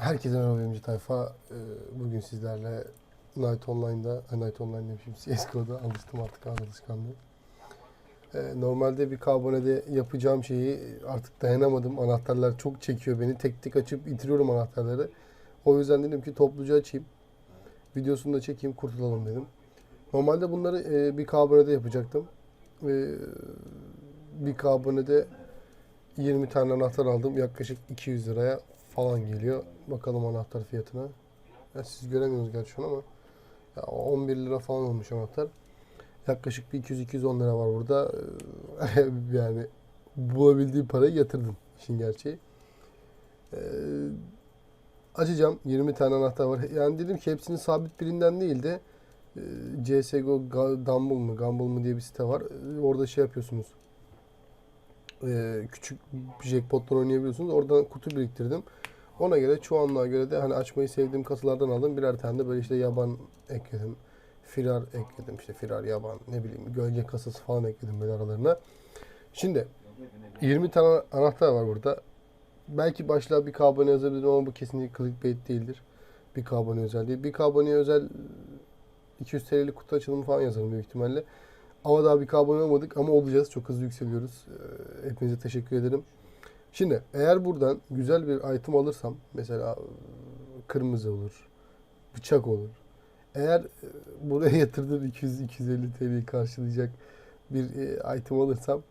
Herkese merhaba birinci tayfa. Ee, Bugün sizlerle Night Online'da, Night Online demişim CSGO'da alıştım artık ağız alışkanlığı. Ee, Normalde bir abonede yapacağım şeyi artık dayanamadım. Anahtarlar çok çekiyor beni. Tek tek açıp itiriyorum anahtarları. O yüzden dedim ki topluca açayım. Videosunu da çekeyim kurtulalım dedim. Normalde bunları e, bir abonede yapacaktım. Ve bir abonede 20 tane anahtar aldım. Yaklaşık 200 liraya falan geliyor. Bakalım anahtar fiyatına. Ya siz göremiyorsunuz gerçi şu an ama ya 11 lira falan olmuş anahtar. Yaklaşık bir 200-210 lira var burada. Ee, yani bulabildiğim parayı yatırdım işin gerçeği. Ee, açacağım. 20 tane anahtar var. Yani dedim ki hepsini sabit birinden değil de e, CSGO Dumble mı, Gumble mı diye bir site var. Ee, Orada şey yapıyorsunuz. Ee, küçük jackpotlar oynayabiliyorsunuz. Oradan kutu biriktirdim. Ona göre çoğunluğa göre de hani açmayı sevdiğim kasalardan aldım. Birer tane de böyle işte yaban ekledim. Firar ekledim. işte firar, yaban, ne bileyim gölge kasası falan ekledim böyle aralarına. Şimdi 20 tane anahtar var burada. Belki başlığa bir abone yazabilirim ama bu kesinlikle clickbait değildir. Bir abone özel değil. Bir aboneye özel 200 TL'lik kutu açılımı falan yazarım büyük ihtimalle. Ama daha bir abone olmadık ama olacağız. Çok hızlı yükseliyoruz. Ee, Hepinize teşekkür ederim. Şimdi eğer buradan güzel bir item alırsam mesela e, kırmızı olur, bıçak olur. Eğer e, buraya yatırdığım 200-250 TL'yi karşılayacak bir e, item alırsam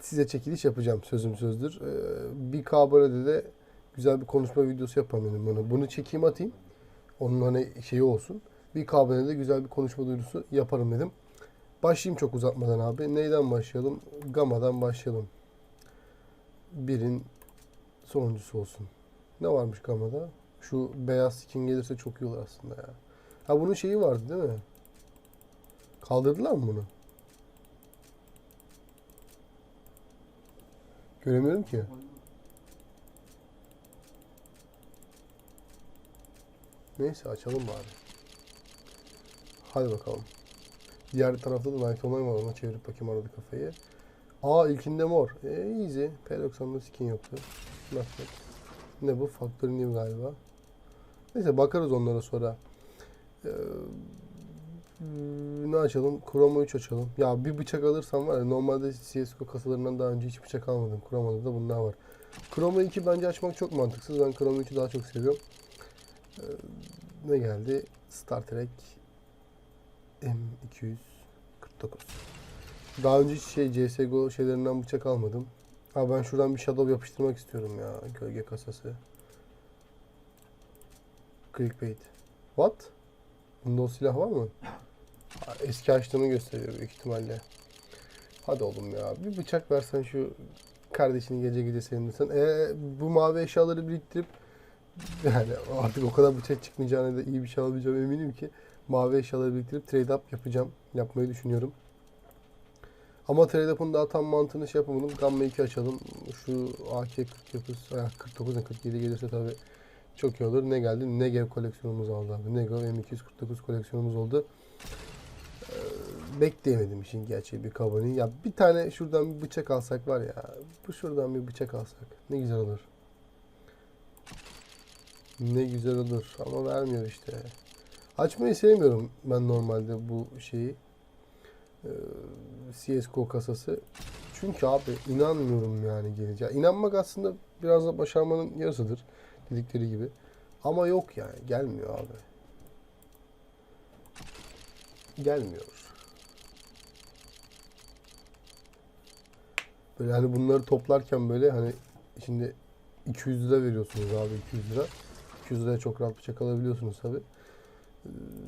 size çekiliş yapacağım sözüm sözdür. Bir abonede de güzel bir konuşma videosu yapalım dedim bunu. Bunu çekeyim atayım. Onun hani şeyi olsun. Bir abonede de güzel bir konuşma duyurusu yaparım dedim. Başlayayım çok uzatmadan abi. Neyden başlayalım? Gama'dan başlayalım. Birin sonuncusu olsun. Ne varmış Gama'da? Şu beyaz skin gelirse çok iyi olur aslında ya. Ha bunun şeyi vardı değil mi? Kaldırdılar mı bunu? Göremiyorum ki. Neyse açalım bari. Hadi bakalım. Diğer tarafta da Night Online var. Ona çevirip bakayım arada kafayı. Aa ilkinde mor. E, easy. P90'da skin yoktu. Nasıl? Ne bu? Factory New galiba. Neyse bakarız onlara sonra. Ee, ne açalım? Chroma 3 açalım. Ya bir bıçak alırsam var ya normalde CSGO kasalarından daha önce hiç bıçak almadım. Chroma'da da bunlar var. Chroma 2 bence açmak çok mantıksız. Ben Chroma 3'ü daha çok seviyorum. Ee, ne geldi? Star Trek M249. Daha önce hiç şey CSGO şeylerinden bıçak almadım. Ha ben şuradan bir shadow yapıştırmak istiyorum ya. Gölge kasası. Clickbait. What? Bunda o silah var mı? Eski açtığını gösteriyor büyük ihtimalle. Hadi oğlum ya. Bir bıçak versen şu kardeşini gece gece sevindirsen. E, bu mavi eşyaları biriktirip yani artık o kadar bıçak çıkmayacağına da iyi bir şey alabileceğim eminim ki mavi eşyaları biriktirip trade up yapacağım. Yapmayı düşünüyorum. Ama daha tam mantığını şey yapamadım. Gamma 2 açalım. Şu AK-49, ah, 49 ile 47 gelirse tabii çok iyi olur. Ne geldi? Negev koleksiyonumuz oldu abi. Negev M249 koleksiyonumuz oldu. Bekleyemedim işin gerçeği bir kabani. Ya bir tane şuradan bir bıçak alsak var ya. Bu şuradan bir bıçak alsak. Ne güzel olur. Ne güzel olur. Ama vermiyor işte. Açmayı sevmiyorum ben normalde bu şeyi. Ee, CSGO kasası. Çünkü abi inanmıyorum yani geleceğe. İnanmak aslında biraz da başarmanın yarısıdır. Dedikleri gibi. Ama yok yani. Gelmiyor abi. Gelmiyor. Böyle hani bunları toplarken böyle hani şimdi 200 lira veriyorsunuz abi 200 lira. 200 liraya çok rahat bıçak alabiliyorsunuz tabi.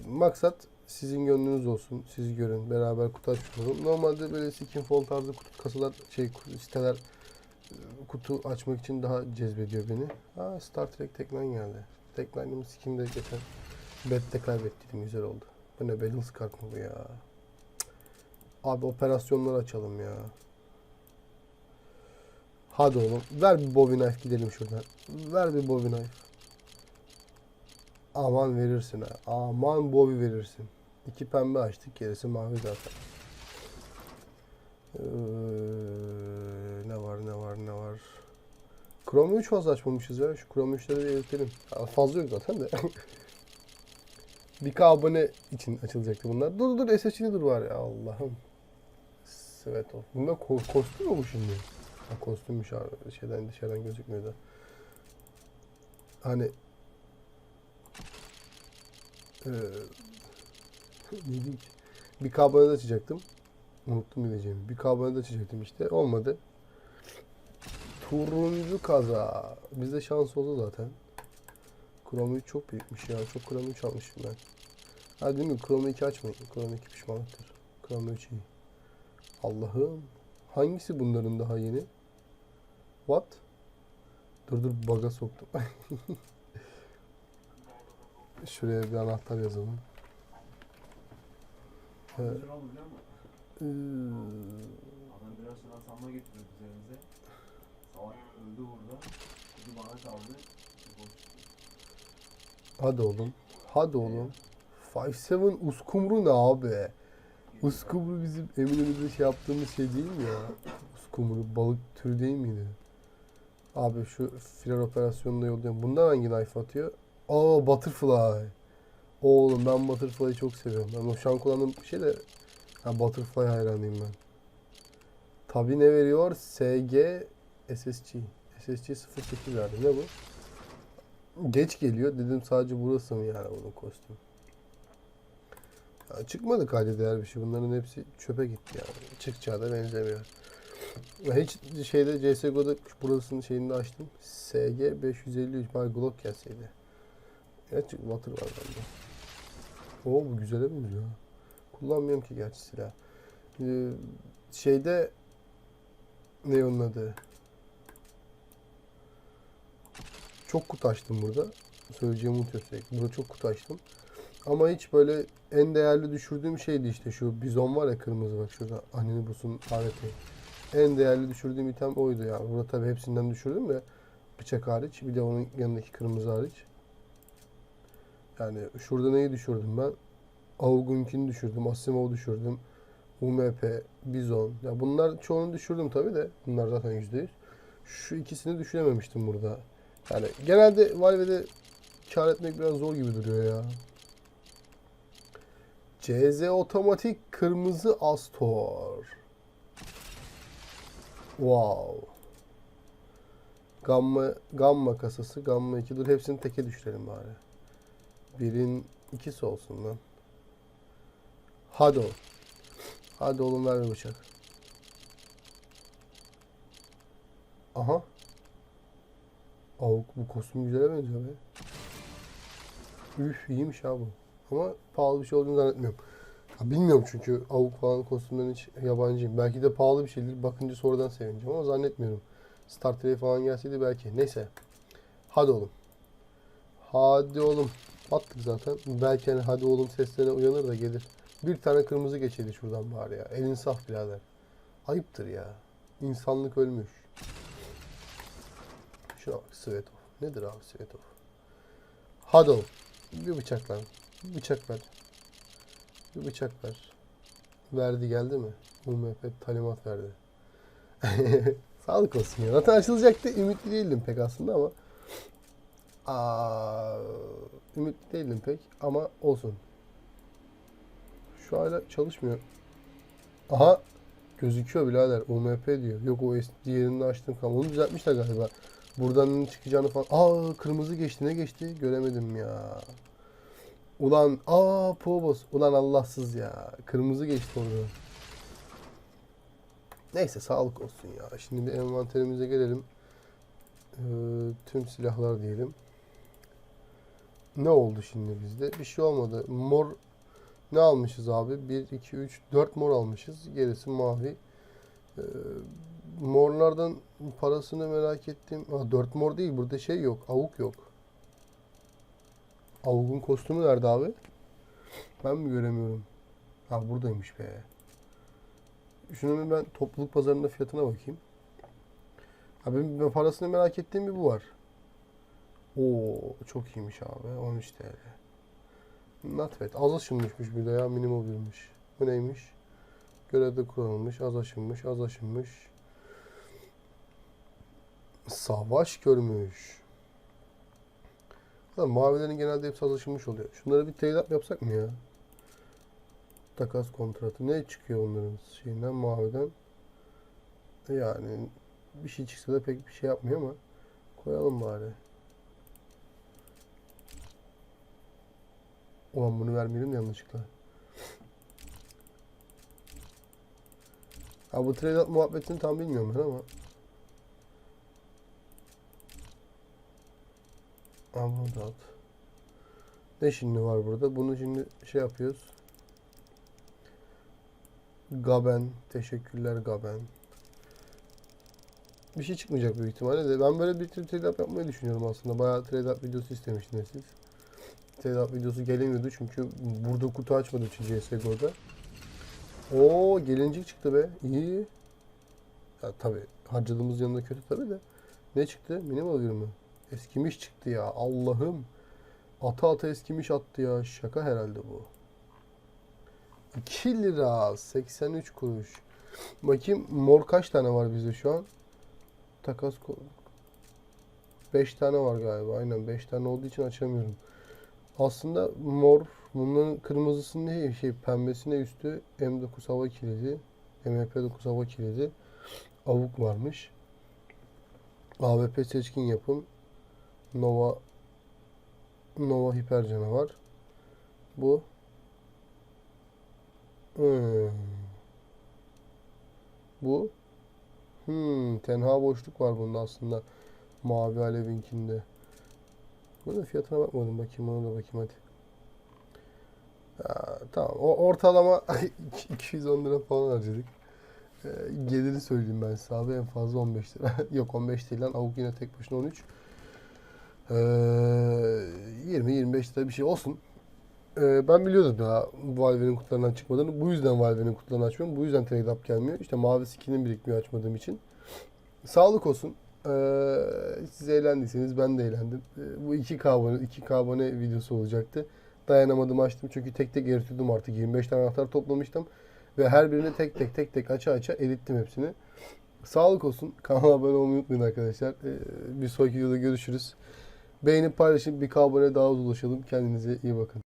Maksat sizin gönlünüz olsun. Siz görün. Beraber kutu açalım. Normalde böyle skin fall tarzı kutu kasalar şey siteler e, kutu açmak için daha cezbediyor beni. Aa Star Trek Tekline geldi. Tekline'ımı skin de geçen Bet'te kaybettiydim. Güzel oldu. Bu ne Balance kart mı bu ya? Abi operasyonları açalım ya. Hadi oğlum. Ver bir Bowie knife gidelim şuradan. Ver bir Bowie knife. Aman verirsin ha. Aman Bobby verirsin. İki pembe açtık. Gerisi mavi zaten. Ee, ne var ne var ne var. Chrome 3 fazla açmamışız ya. Şu Chrome 3'leri bir eritelim. Fazla yok zaten de. bir K abone için açılacaktı bunlar. Dur dur SS'ini dur var ya Allah'ım. Svetov. Bunda ko- kostüm mü şimdi? Ha, kostümmüş abi. Şeyden dışarıdan gözükmüyor da. Hani eee ki? Bir K abone de açacaktım. Unuttum diyeceğimi. Bir K abone de açacaktım işte. Olmadı. Turuncu kaza. Bizde şans oldu zaten. Chrome 3 çok büyükmüş ya. Çok Chrome 3 almışım ben. Ha değil mi? Chrome 2 açmayın. Chrome 2 pişmanlıktır. Chrome 3 iyi. Allah'ım. Hangisi bunların daha yeni? What? Dur dur baga soktum. Şuraya bir anahtar yazalım. Ee, ıı, Adam biraz sonra sanma getiriyordu üzerimize. Salak öldü burada. Kuzu bana kaldı. Hadi oğlum. Hadi oğlum. 5-7 uskumru ne abi? Uskumru bizim Eminönü'nde şey yaptığımız şey değil mi ya? Uskumru balık türü değil miydi? Abi şu filar operasyonunda yolluyorum. Bundan hangi knife atıyor? Aa butterfly. Oğlum ben butterfly'ı çok seviyorum. Ben o şu an kullandığım şey de ha, butterfly hayranıyım ben. Tabi ne veriyor? SG SSG. SSG 08 verdi. Ne bu? Geç geliyor. Dedim sadece burası mı yani bunun kostüm? Ya çıkmadı kayda değer bir şey. Bunların hepsi çöpe gitti yani. Çıkacağı da benzemiyor. Hiç şeyde CSGO'da burasının şeyini açtım. SG 553 bari Glock gelseydi. Gerçi Water var bende. Oo bu güzele benziyor. ha. Kullanmıyorum ki gerçi silah. Ee, şeyde ne onun adı? Çok kutu açtım burada. Söyleyeceğimi unutuyorum sürekli. Burada çok kutu açtım. Ama hiç böyle en değerli düşürdüğüm şeydi işte şu bizon var ya kırmızı bak şurada anneni bulsun aleti. En değerli düşürdüğüm item oydu ya. Burada tabii hepsinden düşürdüm de bıçak hariç bir de onun yanındaki kırmızı hariç. Yani şurada neyi düşürdüm ben? Aug'unkini düşürdüm, Asimov'u düşürdüm. UMP, Bizon. Ya bunlar çoğunu düşürdüm tabii de. Bunlar zaten %100. Şu ikisini düşürememiştim burada. Yani genelde Valve'de kar etmek biraz zor gibi duruyor ya. CZ otomatik kırmızı Astor. Wow. Gamma gamma kasası, gamma 2. Dur hepsini teke düşürelim bari. Birin ikisi olsun lan. Hadi oğlum. Hadi oğlum ver bir bıçak. Aha. Avuk bu kostüm güzele benziyor be. Üf iyiymiş ha bu. Ama pahalı bir şey olduğunu zannetmiyorum. Ya bilmiyorum çünkü avuk falan kostümden hiç yabancıyım. Belki de pahalı bir şeydir. Bakınca sonradan sevineceğim ama zannetmiyorum. Star Trek falan gelseydi belki. Neyse. Hadi oğlum. Hadi oğlum. Attık zaten. Belki hani hadi oğlum seslerine uyanır da gelir. Bir tane kırmızı geçeydi şuradan bari ya. Elin saf birader. Ayıptır ya. İnsanlık ölmüş. Şuna bak Svetov. Nedir abi Svetov? Hadi oğlum. Bir bıçak lan. Bir bıçak ver. Bir bıçak ver. Verdi geldi mi? UMP talimat verdi. Sağlık olsun ya. Zaten açılacaktı. Ümitli değildim pek aslında ama. Aa, ümitli değildim pek ama olsun. Şu hala çalışmıyor. Aha gözüküyor birader. UMP diyor. Yok o diğerini açtım. Onu düzeltmişler galiba. Buradan çıkacağını falan. Aa kırmızı geçti. Ne geçti? Göremedim ya. Ulan aa Pobos. Ulan Allahsız ya. Kırmızı geçti orada. Neyse sağlık olsun ya. Şimdi bir envanterimize gelelim. Ee, tüm silahlar diyelim. Ne oldu şimdi bizde? Bir şey olmadı. Mor ne almışız abi? 1, 2, 3, 4 mor almışız. Gerisi mavi. Ee, morlardan parasını merak ettim. Ha, 4 mor değil. Burada şey yok. Avuk yok. Avuk'un kostümü nerede abi? Ben mi göremiyorum? Ha buradaymış be. Şunun ben topluluk pazarında fiyatına bakayım. Ben parasını merak ettiğim bir bu var. Oo çok iyiymiş abi. 13 TL. Not bad. Az aşınmışmış bir de ya. Minimum birmiş. Bu neymiş? Görevde kullanılmış. Az aşınmış. Az aşınmış. Savaş görmüş. Lan mavilerin genelde hepsi alışılmış oluyor. Şunları bir trade up yapsak mı ya? Takas kontratı. Ne çıkıyor onların şeyinden maviden? Yani bir şey çıksa da pek bir şey yapmıyor ama koyalım bari. Ulan bunu vermeyelim yanlışlıkla. Ha bu trade up muhabbetini tam bilmiyorum ben ama. Ha bunu da at. Ne şimdi var burada? Bunu şimdi şey yapıyoruz. Gaben. Teşekkürler Gaben. Bir şey çıkmayacak büyük ihtimalle de. Ben böyle bir trade up yapmayı düşünüyorum aslında. Bayağı trade up videosu istemiştiniz siz. Up videosu gelemiyordu çünkü burada kutu açmadığı için CSGO'da. Oo gelincik çıktı be. İyi. Ya tabi harcadığımız yanında kötü tabi de. Ne çıktı? Minimal bir mi? Eskimiş çıktı ya. Allah'ım. Ata ata eskimiş attı ya. Şaka herhalde bu. 2 lira 83 kuruş. Bakayım mor kaç tane var bizde şu an? Takas 5 tane var galiba. Aynen 5 tane olduğu için açamıyorum. Aslında mor bunların kırmızısı ne şey pembesi ne üstü M9 hava kilidi MP9 hava kilidi avuk varmış. AWP seçkin yapım Nova Nova hiper canavar. Bu Hmm. Bu Hmm, tenha boşluk var bunda aslında. Mavi alevinkinde. Bunun fiyatına bakmadım. Bakayım ona da bakayım hadi. Ha, tamam. O ortalama 210 lira falan harcadık. Ee, geliri söyleyeyim ben size abi. En fazla 15 lira. Yok 15 değil lan. Avuk yine tek başına 13. Ee, 20-25 lira bir şey olsun. Ee, ben biliyordum ya Valve'nin kutularından çıkmadığını. Bu yüzden Valve'nin kutularını açmıyorum. Bu yüzden trade up gelmiyor. İşte mavi skinin birikmiyor açmadığım için. Sağlık olsun. Ee, siz eğlendiyseniz ben de eğlendim. Ee, bu 2K abone, 2K abone videosu olacaktı. Dayanamadım açtım çünkü tek tek eritiyordum artık. 25 tane anahtar toplamıştım. Ve her birini tek tek tek tek aça aça erittim hepsini. Sağlık olsun. Kanala abone olmayı unutmayın arkadaşlar. Ee, bir sonraki videoda görüşürüz. Beğenip paylaşın. Bir K abone daha ulaşalım. Kendinize iyi bakın.